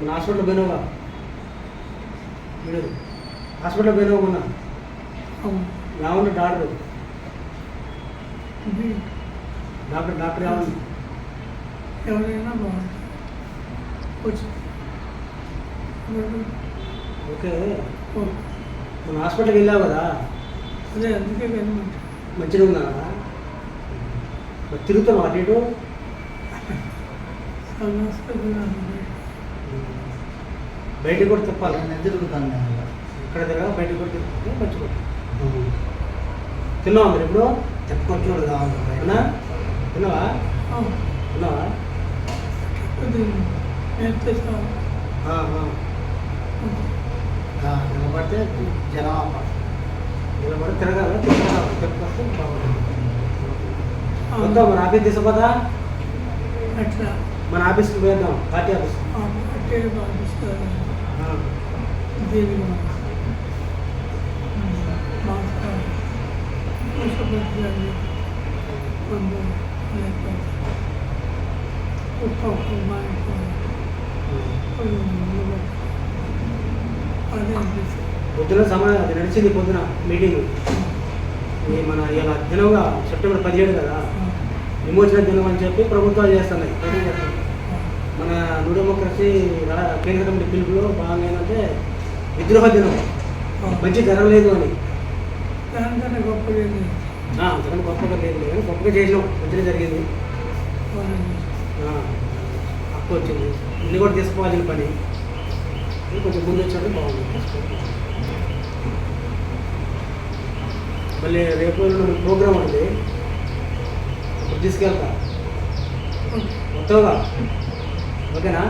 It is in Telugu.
మన హాస్పిటల్ పోయినావుగా వీడు హాస్పిటల్ పోయినావు మొన్న? అవును. ఏమన్నా డాక్టర్. డాక్టర్ డాక్టర్ ఏమన్నా ఎవరైనా బాగుంటుంది ఓకే. మన హాస్పిటల్కి వెళ్ళావు కదా? అదే అందుకే మంచిగా మరి తిరుగుతున్నావు అటు ఇటు? బయటికి కూడా తిప్పాలి తిరుగుతాను నేను ఇక్కడ తిరగా బయటికి కూడా తిప్పితే మంచిగా తిన్నావా మరి ఇప్పుడు? చెప్పుకొచ్చేవాడు కావాలి తిన్నావా? తిన్నావా. నిలబడితే జనం నిలబడి తిరగాలి. తిప్పొస్తే బాగుంటుంది. వద్దాం మన ఆఫీస్ తీసుకుపోతా? మన ఆఫీస్కి పోయేద్దాం పార్టీ ఆఫీస్ అంటే భావిస్తారు ఆ. దీని మాసపత్రాలు మందు లేకపోతే ఉప్పు అదే అనిపిస్తుంది. పొద్దున సమయం అది నడిచింది పొద్దున మీటింగ్. మన ఇలా దినంగా సెప్టెంబర్ పదిహేడు కదా. విమోచన దినం అని చెప్పి ప్రభుత్వాలు చేస్తున్నాయి ప్రతి చేస్తున్నాయి. మన న్యూ డెమోక్రసీ కేంద్ర కమిటీ పిలుపులో భాగంగా ఏంటంటే విద్రోహ దినం. మంచి జరగలేదు అని. దానికన్నా అంతకన్నా గొప్పగా లేదు. లేదు గొప్పగా చేసినాం. మంచిగా జరిగింది. అప్పు వచ్చింది. ఇన్ని కూడా తీసుకోవాల్సిన పని. కొంచెం ముందు వచ్చినట్టు బాగుంది. మళ్ళీ రేపు ప్రోగ్రామ్ ఉంది. తీసుకెళ్తా. మొత్తంగా ఓకేనా